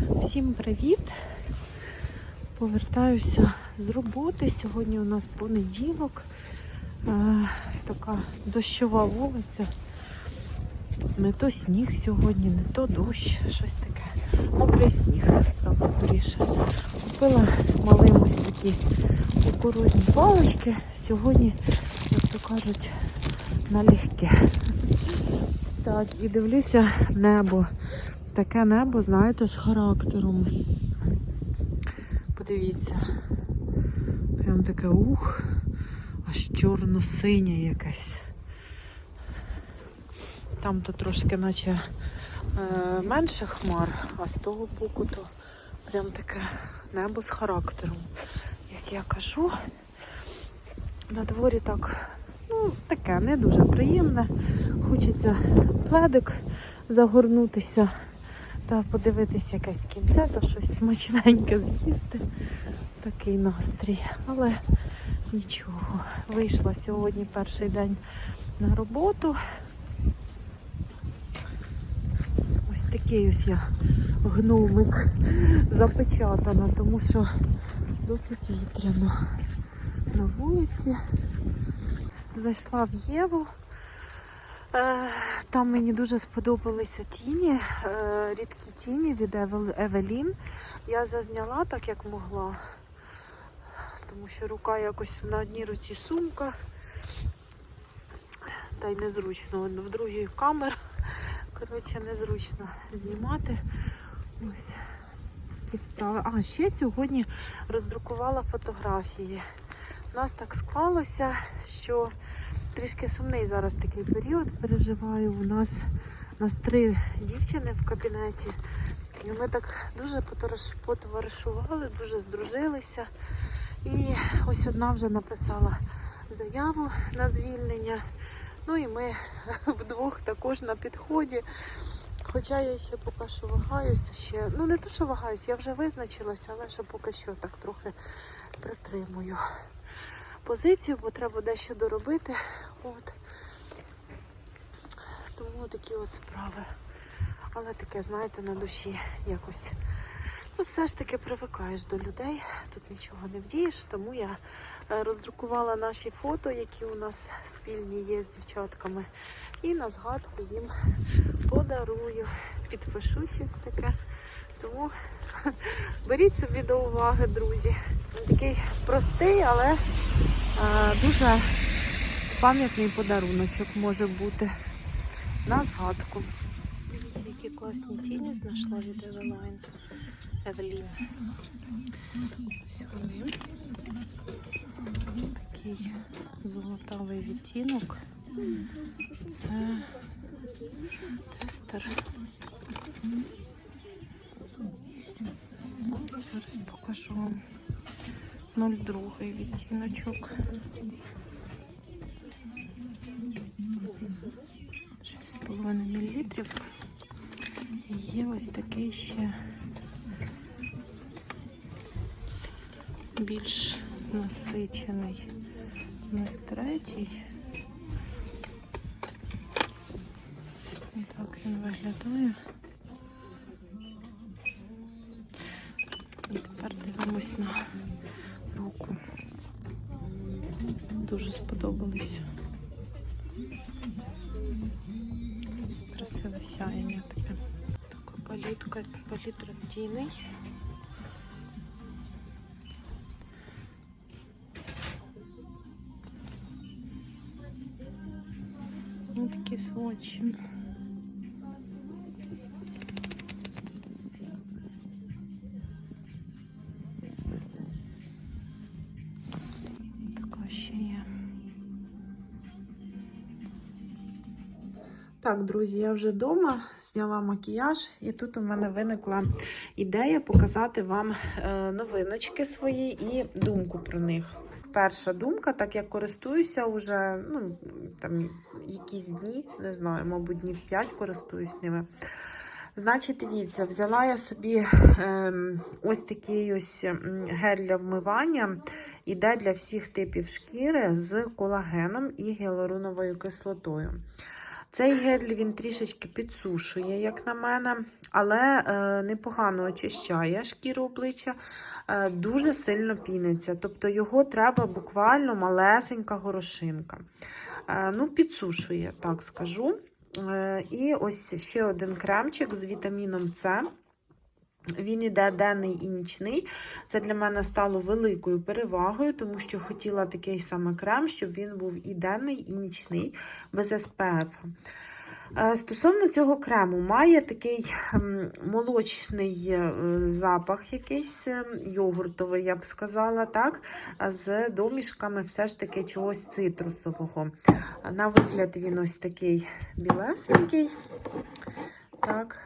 Всім привіт! Повертаюся з роботи. Сьогодні у нас понеділок. Е, така дощова вулиця. Не то сніг сьогодні, не то дощ, щось таке. Мокрий сніг, так скоріше. Купила малим ось такі кукурузні палички. Сьогодні, як то кажуть, налегке. Так, і дивлюся небо. Таке небо, знаєте, з характером. Подивіться. Прям таке ух, аж чорно-синє якесь. Там то трошки наче е, менше хмар, а з того боку то прям таке небо з характером. Як я кажу, на дворі так, ну, таке не дуже приємне. Хочеться пледик загорнутися та подивитися якесь кінце та щось смачненьке з'їсти. Такий настрій. Але нічого. Вийшла сьогодні перший день на роботу. Ось такий ось я гномик запечатана, тому що досить вітряно на вулиці. Зайшла в Єву. Е, Там мені дуже сподобалися тіні, е, рідкі тіні від Евелін. Я зазняла так, як могла, тому що рука якось на одній руці сумка, та й незручно. В другій камера. Коротше, незручно знімати. Ось такі справи. А, ще сьогодні роздрукувала фотографії. У нас так склалося, що трішки сумний зараз такий період переживаю. У нас, у нас три дівчини в кабінеті. І ми так дуже потовариш- потоваришували, дуже здружилися. І ось одна вже написала заяву на звільнення. Ну і ми вдвох також на підході. Хоча я ще поки що вагаюся ще. Ну не то, що вагаюся, я вже визначилася, але ще поки що так трохи притримую позицію, бо треба дещо доробити. От. Тому такі от справи. Але таке, знаєте, на душі якось. Ну, все ж таки привикаєш до людей, тут нічого не вдієш, тому я е, роздрукувала наші фото, які у нас спільні є з дівчатками. І на згадку їм подарую. Підпишу щось таке. Тому беріть собі до уваги, друзі. Він такий простий, але дуже пам'ятний подаруночок може бути на згадку. Дивіться, які класні тіні знайшла від Евелайн. Евелін. Ось вони. Такий золотавий відтінок. Це тестер. Зараз покажу вам 02 відтіночок. 6,5 мл. Є ось такий ще більш насичений 03. Так він виглядає. І тепер дивимось на руку. Дуже сподобалось. Красиве сяєння таке. Така палітка, палітра тіней. Ось такі свочі. Так, друзі, я вже вдома зняла макіяж, і тут у мене виникла ідея показати вам е, новиночки свої і думку про них. Перша думка, так як користуюся вже ну, там, якісь дні, не знаю, мабуть, днів 5 користуюсь ними. Значить, дивіться, взяла я собі ем, ось такий ось гель для вмивання. Іде для всіх типів шкіри з колагеном і гіалуроновою кислотою. Цей гель він трішечки підсушує, як на мене, але е, непогано очищає шкіру обличчя, е, дуже сильно піниться. Тобто його треба буквально малесенька горошинка. Е, ну, підсушує, так скажу. Е, і ось ще один кремчик з вітаміном С. Він іде денний і нічний. Це для мене стало великою перевагою, тому що хотіла такий саме крем, щоб він був і денний, і нічний, без SPF. Е, Стосовно цього крему, має такий молочний е, запах, якийсь е, йогуртовий, я б сказала, так, з домішками все ж таки чогось цитрусового. На вигляд він ось такий білесенький. Так,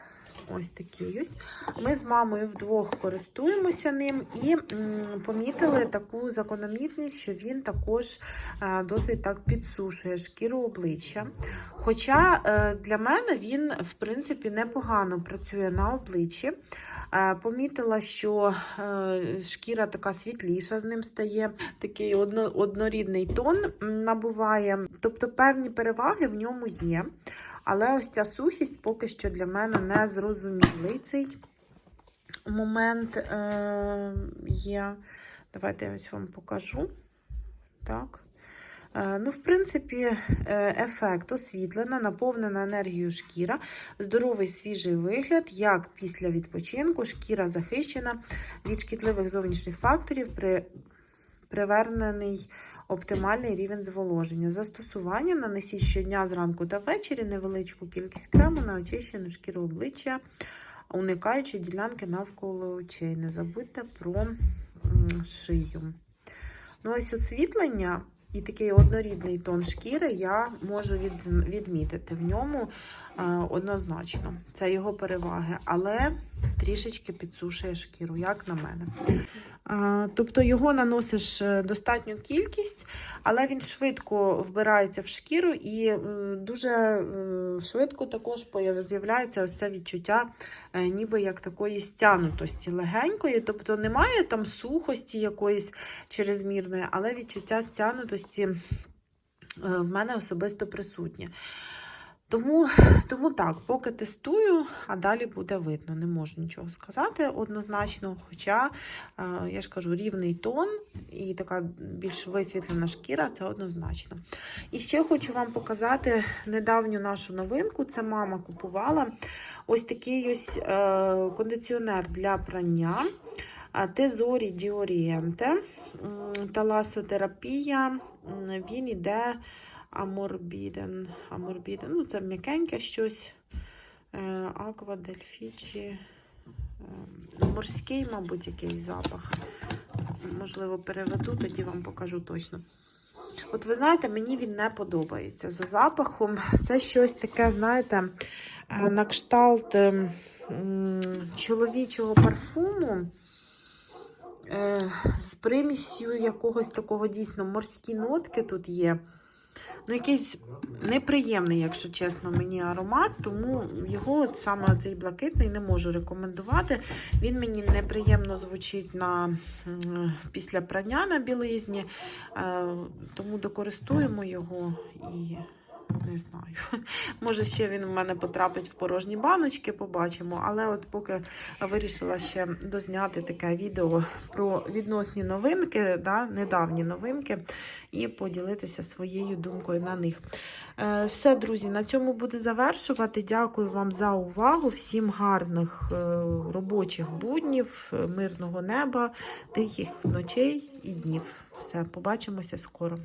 ось такий ось. Ми з мамою вдвох користуємося ним і помітили таку закономірність, що він також е, досить так підсушує шкіру обличчя. Хоча е, для мене він, в принципі, непогано працює на обличчі. Е, Помітила, що шкіра така світліша з ним стає, такий однорідний тон набуває. Тобто певні переваги в ньому є. Але ось ця сухість поки що для мене не зрозумілий цей момент е, є. Давайте я ось вам покажу. Так. Е, Ну, в принципі, е, ефект освітлена, наповнена енергією шкіра, здоровий свіжий вигляд, як після відпочинку, шкіра захищена від шкідливих зовнішніх факторів, при привернений оптимальний рівень зволоження. Застосування нанесіть щодня зранку та ввечері невеличку кількість крему на очищену шкіру обличчя, уникаючи ділянки навколо очей. Не забудьте про шию. Ну, ось освітлення і такий однорідний тон шкіри я можу від, відмітити в ньому е, однозначно. Це його переваги, але трішечки підсушує шкіру, як на мене. Тобто його наносиш е, достатню кількість, але він швидко вбирається в шкіру і дуже швидко також з'являється ось це відчуття, е, ніби як такої стянутості легенької. Тобто немає там сухості якоїсь чрезмірної, але відчуття стянутості е, в мене особисто присутнє. Тому, тому так, поки тестую, а далі буде видно. Не можу нічого сказати однозначно. Хоча, е, я ж кажу, рівний тон і така більш висвітлена шкіра це однозначно. І ще хочу вам показати недавню нашу новинку. Це мама купувала ось такий ось е, кондиціонер для прання. Тезорі Діорієнте, таласотерапія. Він іде аморбіден. аморбіден. Ну, це м'якеньке щось. Е, Аква, дельфічі. Е, Морський, мабуть, якийсь запах. Можливо, переведу, тоді вам покажу точно. От ви знаєте, мені він не подобається. За запахом це щось таке, знаєте, е, на кшталт чоловічого парфуму з примісю якогось такого дійсно морські нотки тут є. Ну, якийсь неприємний, якщо чесно, мені аромат, тому його от саме цей блакитний не можу рекомендувати. Він мені неприємно звучить на, після прання на білизні, е, тому докористуємо його і не знаю. Може, ще він в мене потрапить в порожні баночки, побачимо. Але от поки вирішила ще дозняти таке відео про відносні новинки, да, недавні новинки, і поділитися своєю думкою на них. Е, Все, друзі, на цьому буду завершувати. Дякую вам за увагу. Всім гарних е, робочих буднів, мирного неба, тихих ночей і днів. Все, побачимося скоро.